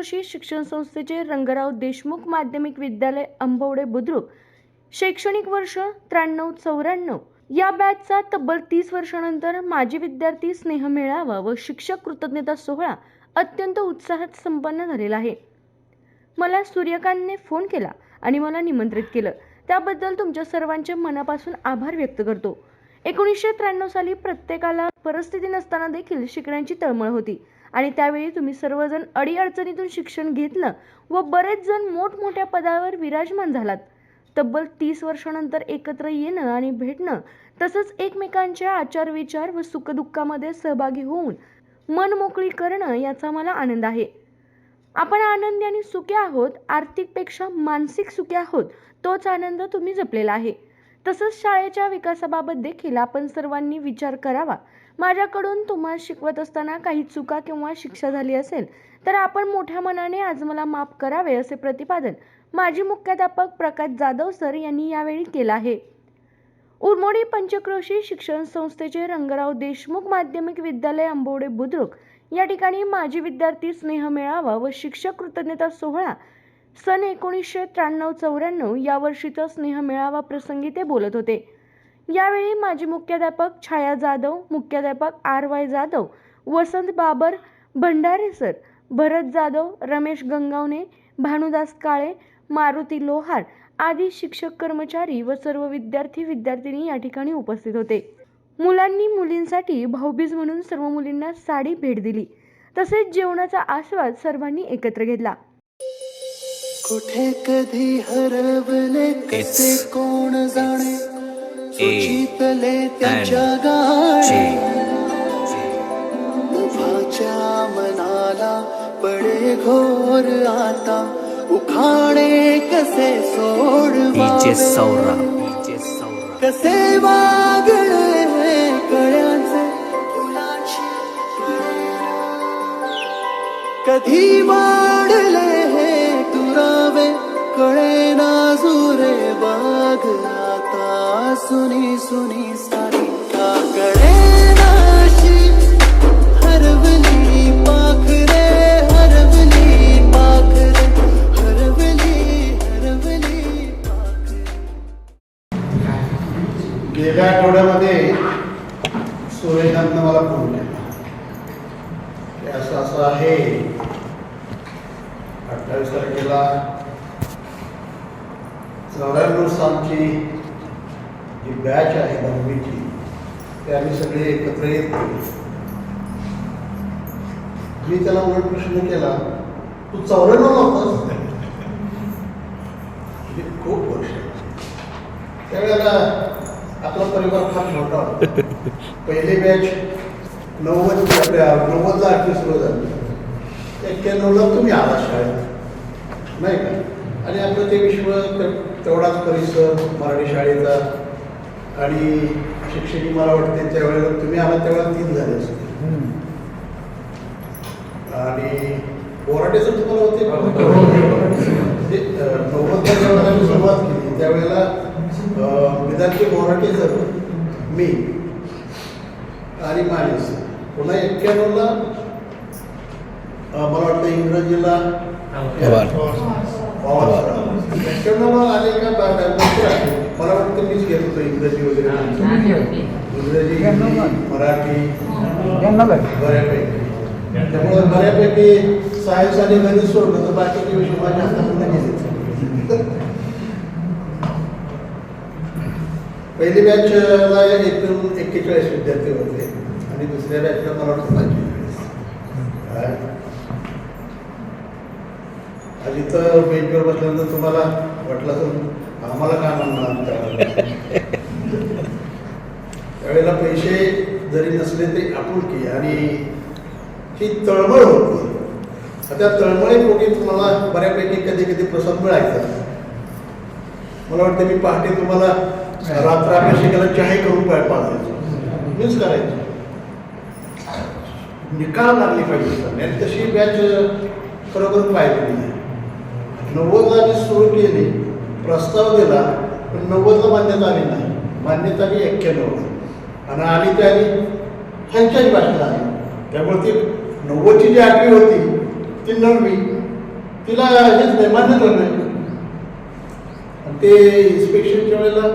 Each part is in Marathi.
कृषी शिक्षण संस्थेचे रंगराव देशमुख माध्यमिक विद्यालय अंबवडे बुद्रुक. शैक्षणिक वर्ष त्र्याण्णव चौऱ्याण्णव. या बॅचचा तब्बल तीस वर्षानंतर माजी विद्यार्थी स्नेह मेळावा व शिक्षक कृतज्ञता सोहळा अत्यंत उत्साहात संपन्न झालेला आहे. मला सूर्यकांतने फोन केला आणि मला निमंत्रित केलं. त्याबद्दल तुमच्या सर्वांचे मनापासून आभार व्यक्त करतो. एकोणीसशे त्र्याण्णव साली प्रत्येकाला परिस्थिती नसताना देखील शिकण्याची तळमळ होती. आणि त्यावेळी तुम्ही सर्वजण अडीअडचणीतून शिक्षण घेतलं व बरेच जण मोठमोठ्या पदावर विराजमान झालात. तब्बल तीस वर्षानंतर एकत्र येणं आणि भेटणं तसंच एकमेकांच्या आचार विचार व सुखदुःखामध्ये सहभागी होऊन मन मोकळी करणं याचा मला आनंद आहे. आपण आनंदी आणि सुखी आहोत आर्थिकपेक्षा मानसिक सुखी आहोत तोच आनंद तुम्ही जपलेला आहे. तसंच शाळेच्या विकासाबाबत देखील आपण सर्वांनी विचार करावा. माझ्याकडून तुम्हाला शिकवत असताना काही चुका किंवा शिक्षा झाली असेल तर आपण मोठ्या मनाने आज मला माफ करावे असे प्रतिपादन माजी मुख्याध्यापक प्रकाश जाधव सर यांनी यावेळी केलं आहे. उर्मोडी पंचक्रोशी शिक्षण संस्थेचे रंगराव देशमुख माध्यमिक विद्यालय आंबोडे बुद्रुक या ठिकाणी माजी विद्यार्थी स्नेह मेळावा व शिक्षक कृतज्ञता सोहळा सन एकोणीसशे त्र्याण्णव चौऱ्याण्णव या वर्षीचा स्नेह मेळावा प्रसंगी ते बोलत होते. यावेळी माजी मुख्याध्यापक छाया जाधव मुख्याध्यापक R Y Jadhav Vasant Babar Bhandare sir Bharat Jadhav Ramesh Gangavane Bhanudas Kale Maruti Lohar आदी शिक्षक कर्मचारी व सर्व विद्यार्थी विद्यार्थिनी या ठिकाणी उपस्थित होते. मुलांनी मुलींसाठी भाऊबीज म्हणून सर्व मुलींना साडी भेट दिली. तसेच जेवणाचा आस्वाद सर्वांनी एकत्र घेतला. कुठे कधी हरवले कसे कोण जाणे सुचितले त्याच्या गाणे. तुझ्या मनाला पडे घोर आता उखाणे कसे. DJ Saura. कसे वागळे कळ्यांचे फुलांची कधी वाढले बाग आता सुनी सुनी सारी मी त्याला उलट प्रश्न केला तू चौऱ्याण्णव होतास म्हणजे खूप वर्ष. त्यावेळेला आपला परिवार फार मोठा होता. पहिली बॅच नव्वद आपल्या नव्वदला आठवी सुरू झाली. एक्क्याण्णवला तुम्ही आला शाळेत. नाही का? आणि आपलं ते विश्व तेवढाच परिसर मराठी शाळेचा. आणि शिक्षकी मला वाटते त्यावेळेला तुम्ही आला त्यावेळेला तीन झाले असते आणि बोराटेचं तुम्हाला होते? ते, अं, नव्वदच्या ज्यावेळेला आम्ही सुरुवात केली. त्यावेळेला विधानचे बोराटे सर मी आणि मानेस पुन्हा एक्क्याण्णवला मला वाटतं इंग्रजीला. एक्क्याण्णवला आले का. मला वाटतं मीच घेत होतो इंग्रजी वगैरे. इंग्रजी मराठी बऱ्यापैकी. त्यामुळे बऱ्यापैकी सायन्स आणि गणित सोडलं तर बाकीचे विषय माझ्या हातामध्ये गेले. पहिली बॅचला एकूण एक्केचाळीस विद्यार्थी होते आणि दुसऱ्या बॅचला मला वाटतं पंचेचाळीस. आज इथं बेंचवर बसल्यानंतर तुम्हाला वाटलं तर आम्हाला काय म्हणणार त्यावेळेला पैसे जरी नसले तरी आपुलकी आणि ही तळमळ होती. त्या तळमळीपोटी तुम्हाला बऱ्यापैकी कधी कधी प्रसाद मिळायचा. मला वाटतं मी पहाटे तुम्हाला रात्र अभ्यासिकेला चहाही करून पाय पाहायचो मीच करायचो. निकाल लागली पाहिजे सर आणि तशी बॅच खरोखर पाहिजे नाही. नव्वदला मी सुरू केली प्रस्ताव दिला पण नव्वदला मान्यता आली नाही. मान्यता आली एक्क्याण्णवला. आणि आली ती आली पंचाळीस भाषेला आली. त्यामुळे ती नव्वदची जी आठवी होती ती नववी तिला हेच नाही मान्यता नाही. आणि ते इन्स्पेक्शनच्या वेळेला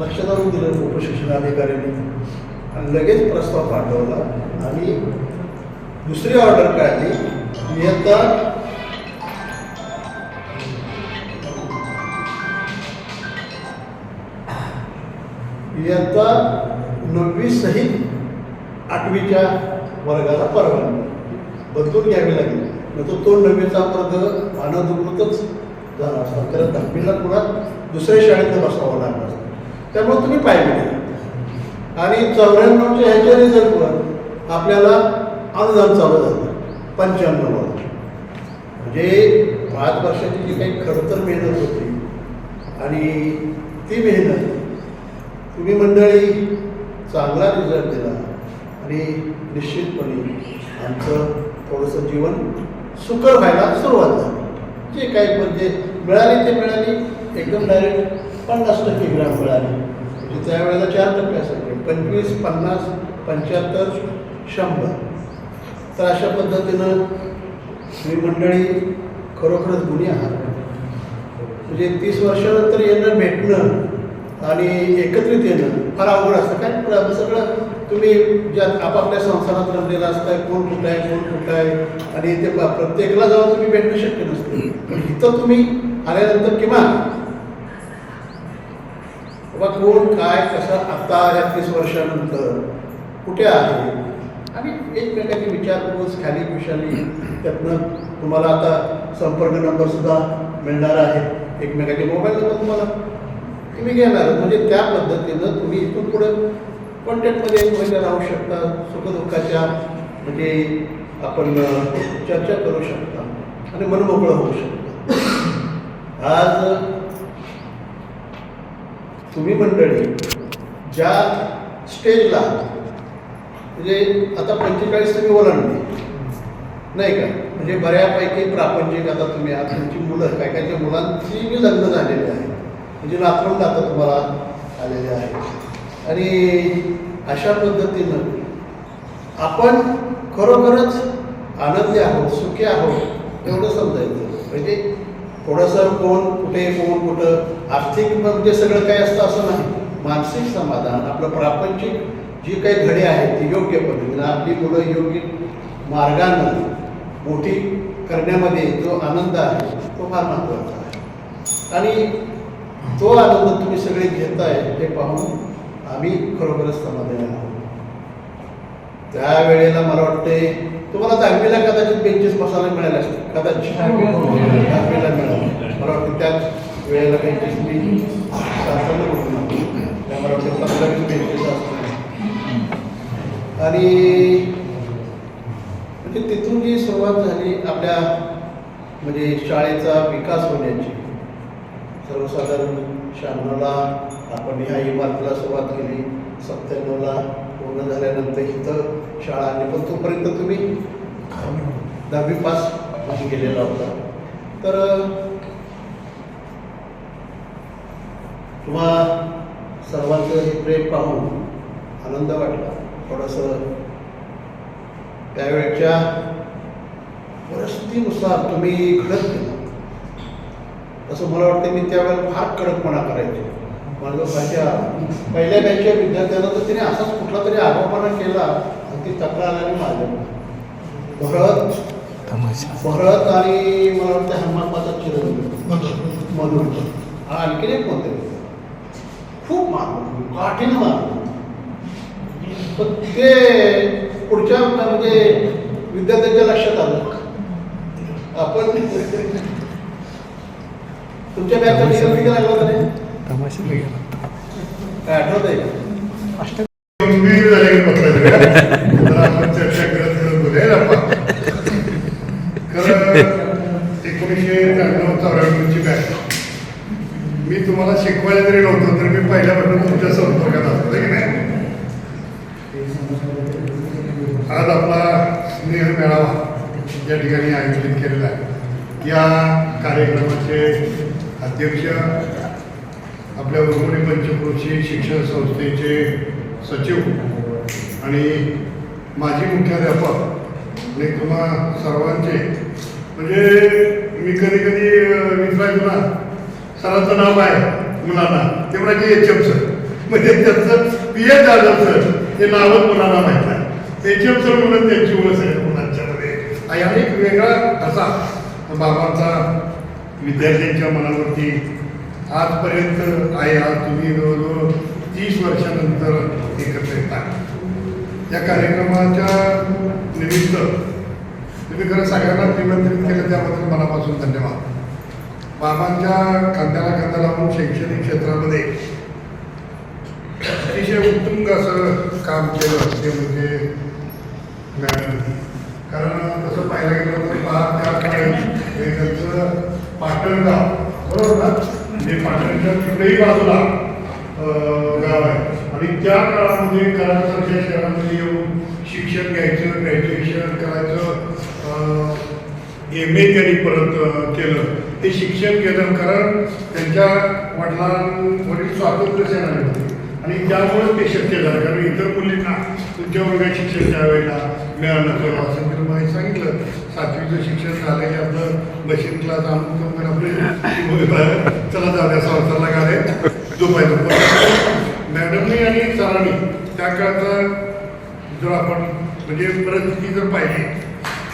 लक्षात आणून दिलं उपशिक्षण अधिकाऱ्यांनी. आणि लगेच प्रस्ताव पाठवला. आणि दुसरी ऑर्डर काढली. इयत्ता इयत्ता नववी सहित आठवीच्या वर्गाला परवानगी बदलून घ्यावी लागेल. नंतर तो तो नववीचा वर्ग अनधिकृतच झाला असता. कारण दहावीला पुन्हा दुसऱ्या शाळेत बसावं लागलं असतं. त्यामुळे तुम्ही पाहिजे आणि चौऱ्याण्णवच्या ह्याच्या रिझल्टवर आपल्याला अनुदान चालू झालं पंच्याण्णववर म्हणजे पाच वर्षाची जी काही खडतर मेहनत होती आणि ती मेहनत तुम्ही मंडळी चांगला रिझल्ट दिला आणि निश्चितपणे आमचं थोडंसं जीवन सुकर व्हायला सुरुवात झाली. जे काही म्हणजे मिळाली ते मिळाली एकदम डायरेक्ट पन्नास टक्के ग्राम मिळाली. म्हणजे त्यावेळेला चार टक्के असायचे पंचवीस पन्नास पंच्याहत्तर शंभर. तर अशा पद्धतीनं मी मंडळी खरोखरच गुन्हे आहात. म्हणजे तीस वर्षानंतर येणं भेटणं आणि एकत्रित येणं फार अवघड असतं. काय? सगळं तुम्ही ज्या आपापल्या संसारात रमलेला असताय कोण कुठं आहे कोण कुठं आहे आणि ते प्रत्येकाला जाऊन तुम्ही भेटणं शक्य नसतं. पण इथं तुम्ही आल्यानंतर किमान बाबा कोण काय कसं आता या तीस वर्षानंतर कुठे आहे? आणि एकमेकांची विचारपूस खाली खुशाली त्यातनं तुम्हाला आता संपर्क नंबर सुद्धा मिळणार आहे. एकमेकाचे मोबाईल नंबर तुम्हाला तुम्ही घेणार. म्हणजे त्या पद्धतीनं तुम्ही इथून पुढे कॉन्टॅक्टमध्ये महिला राहू शकता सुखदुःखाच्या म्हणजे आपण चर्चा करू शकता आणि मनमोकळं होऊ शकता. आज तुम्ही मंडळी ज्या स्टेजला म्हणजे आता पंचेचाळीस तुम्ही ओलांडली नाही का? म्हणजे बऱ्यापैकी प्रापंचिक आता तुम्ही आज तुमची मुलं काय कायच्या मुलांची लग्न झालेली आहे म्हणजे नातवंड आता तुम्हाला आलेले आहे आणि अशा पद्धतीनं आपण खरोखरच आनंदी आहोत सुखी आहोत एवढं समजायचं. म्हणजे थोडंसं कोण कुठे कोण कुठं आर्थिक म्हणजे सगळं काय असतं असं नाही. मानसिक समाधान आपलं प्रापंचिक जी काही घडी आहेत ती योग्य पद्धतीनं आपली मुलं योग्य मार्गानं मोठी करण्यामध्ये जो आनंद आहे तो फार महत्त्वाचा आहे. आणि तो आनंद तुम्ही सगळे घेताय हे पाहून आम्ही खरोखरच समाधानी आहोत. त्यावेळेला मला वाटते तुम्हाला दहावीला कदाचित बेंचेस बसायला मिळाले असते कदाचित. दहावीला मिळाले मला वाटतं त्याच वेळेला बेंचेस मी शासनाला बघून त्या मला वाटतं पंधरा बेंचेस आणि म्हणजे तिथून जी सुरुवात झाली आपल्या म्हणजे शाळेचा विकास होण्याची सर्वसाधारण शहाण्णवला आपण ह्या इमारतीला सुरुवात केली. सत्त्याण्णवला पूर्ण झाल्यानंतर इथं शाळा आली पण तोपर्यंत तुम्ही दहावी पास होऊन गेलेला होता. तर तुम्हा सर्वांचं हे प्रेम पाहून आनंद वाटला. थोडंसं त्यावेळच्या परिस्थितीनुसार तुम्ही घडत गेला. असं मला वाटतं मी त्यावेळेला फार कडकपणा करायचो. माझं माझ्या पहिल्या बॅचच्या विद्यार्थ्यांना तर तिने असाच कुठला तरी आरोपणा केला आणि ती तक्रार आली माझ्या भरत भरत आणि मला वाटतं हनुमानबाचा चिरंजीव. म्हणून हा आणखीन एक कोणते खूप मारलं. काठीनं मारलं. पण ते पुढच्या म्हणजे विद्यार्थ्यांच्या लक्षात आलं. आपण तुमच्या बॅगचा निकाल किती लागला होता रे? काय आठवत आहे का? गंभीर झाले पत्र तर आपण चर्चा करत एकोणीसशे त्र्याण्णव चौऱ्याण्णवची बॅच मी तुम्हाला शिकवायला जरी नव्हतो तर मी पहिल्यापासून तुमच्या संपर्कात असतो की नाही आज आपला स्नेह मेळावा या ठिकाणी आयोजित केलेला आहे. या कार्यक्रमाचे अध्यक्ष आपल्या उर्मणी पंचक्रोशी शिक्षण संस्थेचे सचिव आणि माजी मुख्याध्यापक आणि तुम्हा सर्वांचे. म्हणजे मी कधी कधी विचारायचो ना सरांचं नाव आहे मुलांना. ते म्हणायचे एच एम सर म्हणजे त्यांचं पी एच जाधव सर ते नावच मुलांना माहीत आहे. एच एम सर म्हणून त्यांची ओळख आहे मुलांच्यामध्ये. आणि एक वेगळा असा बाबांचा विद्यार्थ्यांच्या मनावरती आजपर्यंत आहे आज तुम्ही जवळजवळ तीस वर्षानंतर एकत्र येतात या कार्यक्रमाच्या निमित्त तुम्ही खरं सगळ्यांना निमंत्रित केलं त्याबद्दल मनापासून धन्यवाद. बाबांच्या कांद्याला कांदा लावून शैक्षणिक क्षेत्रामध्ये अतिशय उत्तुंग असं काम केलं ते म्हणजे कारण तसं पाहायला गेलं तर पहा त्या हे त्यांचं पाटणगाव बरोबर ना? म्हणजे पाटणच्या तिकडेही बाजूला गाव आहे. आणि त्या काळामध्ये कराडसारख्या शहरामध्ये येऊन शिक्षण घ्यायचं ग्रॅज्युएशन करायचं एम ए त्यांनी परत केलं. ते शिक्षण केलं कारण त्यांच्या वडिलांवरील स्वातंत्र्य सेनानी होते आणि त्यामुळे ते शक्य झालं. कारण इतर मुलींना तुमच्या वर्गात शिक्षण त्यावेळेला मिळालं नसेल असं मी तुम्हाला सांगितलं. सातवीचं शिक्षण झालं की आपलं मशीन क्लास आणून कंपनी आपले चला जाऊ द्या वाचायला गाडे. झोपायचं पण मॅडमनी आणि सरांनी त्या काळचा जर आपण म्हणजे परिस्थिती जर पाहिली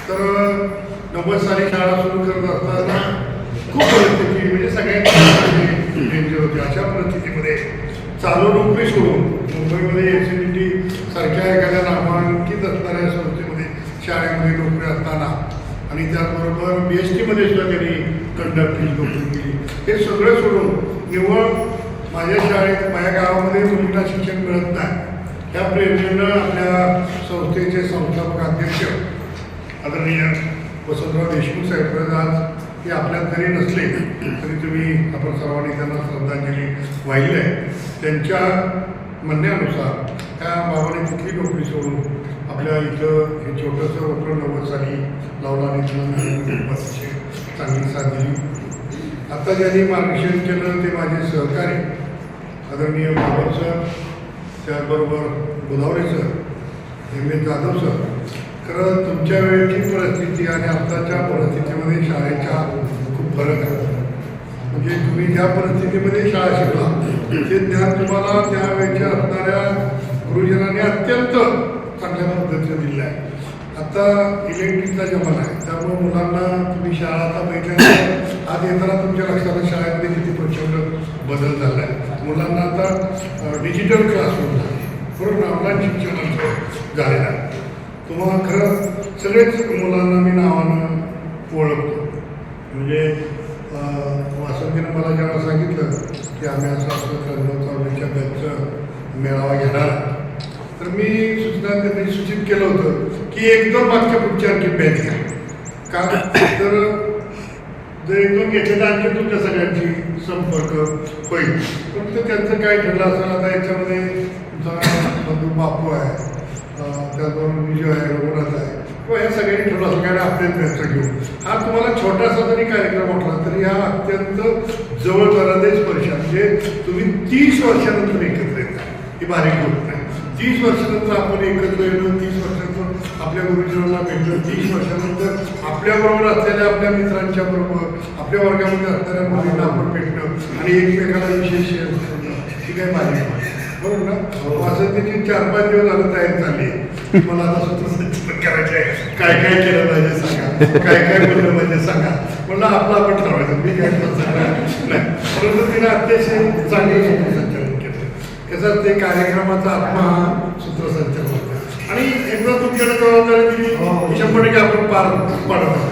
तर नव्वद साली शाळा सुरू करत असताना खूप परिस्थिती म्हणजे सगळ्यांची डेंजर होती. अशा परिस्थितीमध्ये चालू नोकरी सोडून मुंबईमध्ये एस एन टी सारख्या एखाद्या नामांकित शाळेमध्ये नोकरी असताना. आणि त्याचबरोबर बी एस टीमध्ये सुद्धा त्यांनी कंडक्टरची नोकरी केली. हे सगळं सोडून निव्वळ माझ्या शाळेत माझ्या गावामध्ये मुलींना शिक्षण मिळत नाही. त्या प्रेरणेनं आपल्या संस्थेचे संस्थापक अध्यक्ष आदरणीय वसंतराव देशमुख साहेब आज ते आपल्यात जरी नसले तरी तुम्ही आपण सर्वांनी त्यांना श्रद्धांजली वाहिली आहे. त्यांच्या म्हणण्यानुसार त्या बाबाने कुठली नोकरी सोडून आपल्या इथं हे छोटंसं वक्र नव्वद साली लावलं आणि चांगली साथ दिली. आता ज्यांनी मार्गदर्शन केलं ते माझे सहकारी आदरणीय बाबर सर त्याचबरोबर Godavare sir M S Jadhav sir. खरं तुमच्या वेळची परिस्थिती आणि आत्ताच्या परिस्थितीमध्ये शाळेच्या खूप फरक आहे. म्हणजे तुम्ही ज्या परिस्थितीमध्ये शाळा शिकला ते ज्ञान तुम्हाला त्यावेळेच्या असणाऱ्या गुरुजनांनी अत्यंत चांगल्या पद्धतीने दिलेला आहे. आता इलेक्ट्रिकचा जमाना आहे. त्यामुळे मुलांना तुम्ही शाळा आता बघितल्यानंतर आज येताना तुमच्या लक्षात शाळेमध्ये किती प्रचंड बदल झाला आहे मुलांना आता डिजिटल क्लासरूम झाले. पूर्ण ऑनलाईन शिक्षण झालेलं आहे. तुम्हाला खरं सगळेच मुलांना मी नावानं ओळखतो. म्हणजे वासंतीनं मला जेव्हा सांगितलं की आम्ही असं असं कर्नल चौधरीच्या बॅचचं मेळावा घेणार तर मी सूचना त्यांनी सूचित केलं होतं की एकदम मागच्या पुढच्या आणखी बॅच घ्या. कारण तर जर एकदम घेतलं तर आणखी तुमच्या सगळ्यांची संपर्क होईल. फक्त त्यांचं काय ठरलं असेल आता याच्यामध्ये तुमचा बंधू बापू आहे त्याचबरोबर विजय आहे रघुनाथ आहे किंवा ह्या सगळ्यांनी ठरलं असं काय आपल्या त्यांचं घेऊ. हा तुम्हाला छोटासा जरी कार्यक्रम वाटला तरी हा अत्यंत जवळ जाणारे स्पर्श म्हणजे तुम्ही तीस वर्षानंतर एकत्र येता. ही बारीक गोष्ट. तीस वर्षानंतर आपण एकत्र येणं तीस वर्षानंतर आपल्या गुरुजनांना भेटणं तीस वर्षानंतर आपल्याबरोबर असलेल्या आपल्या मित्रांच्या बरोबर आपल्या वर्गामध्ये असणाऱ्या मुलींना आपण भेटणं आणि एकमेकाला विशेष शेअर करणं ही काय बारीक बरोबर ना? हो, असं त्याची चार पाच दिवस झालं तयार झाले मला आता स्वतः करायचं आहे. काय काय केलं पाहिजे सांगा. काय काय बोललं पाहिजे सांगा. म्हणलं आपलं आपण ठरवायचं. मी काय सांगणार नाही. परंतु तिने अतिशय चांगलं कसं ते कार्यक्रमाचा आत्मा हा होता. आणि एकदा तुमच्याकडे जबाबदारी दिली शंभर टक्के आपण पार पाडत.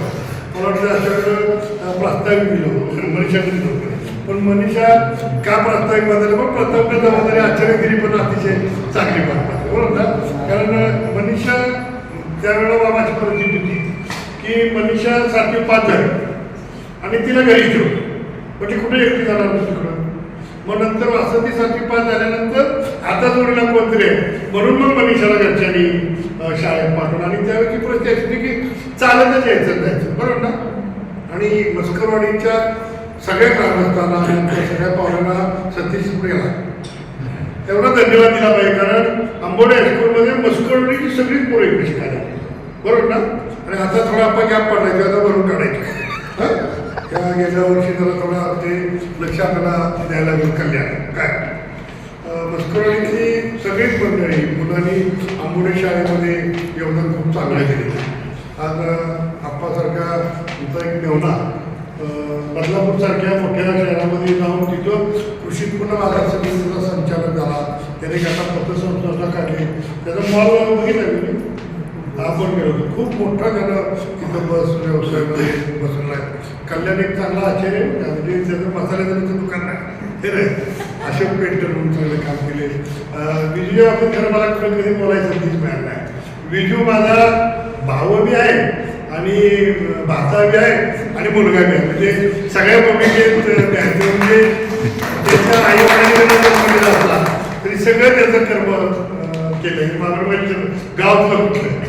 मला वाटतं अशा वेळेला प्रास्ताविक दिलं मनीषाकडे दिलं पण मनीषा का प्रास्ताविक बदल पण प्रथम जबाबदारी आचार्यगिरी पण अतिशय चांगली पाडते बरोबर ना? कारण मनीषा त्यावेळेला बाबाची परिस्थिती होती की मनीषा सातवी पाच झाली आणि तिला घरी ठेवलं पण ती कुठे एकटी जाणार तिकडं? मग नंतर असं ती सातवी पास झाल्यानंतर आता जोडीला कोणतरी आहे म्हणून मग मनीषाला घरच्यांनी शाळेत पाठवलं. आणि त्यावेळी परिस्थिती अशी होती की चालतच यायचं जायचं. बरोबर ना? आणि मस्करवाडीच्या सगळ्या ग्रामस्थांना सगळ्या पाहुण्यांना सतीश गेला. तेवढा धन्यवाद दिला पाहिजे कारण आंबोडे हायस्कूलमध्ये मस्करवाडीची सगळीच पोरं इंग्लिश काढली बरोबर ना? आणि आता थोडा आपण गॅप पडायचा आता भरून काढायचं. गेल्या वर्षी जरा थोडा ते लक्षात आला द्यायला लागेल कल्याण. काय? मस्करवाडीतली सगळीच मंडळी मुलांनी आंबोडे शाळेमध्ये योगदान खूप चांगलं दिले आज आप्पासारखा तुमचा एक मेवना बदलापूरसारख्या मोठ्या शहरामध्ये जाऊन तिथं कृषी उत्पन्न बाजार समितीचा संचालक झाला. त्याने आता पतसंस्था काढली. त्याचं मॉल बघितलं आपण गेलो होतो. खूप मोठा त्यानं तिथं बस व्यवसायामध्ये बसवला आहे कल्याण एक चांगला आश्चर्य म्हणजे त्याचं मसाल्याचं त्याचं दुकान नाही. हे नाही. अशोक पेंटर म्हणून चांगलं काम केले विजू आपण खरं मला कधी कधी बोलायचं तीच मिळालं नाही. विजू माझा भाऊ बी आहे आणि भाचा बी आहे आणि मुलगा बी आहे. म्हणजे सगळ्या भूमिकेत घ्यायचं म्हणजे त्याच्या आई असला. तरी सगळं त्याचं कर्म केलं केलं मालवणचं गावातलं कुठलं?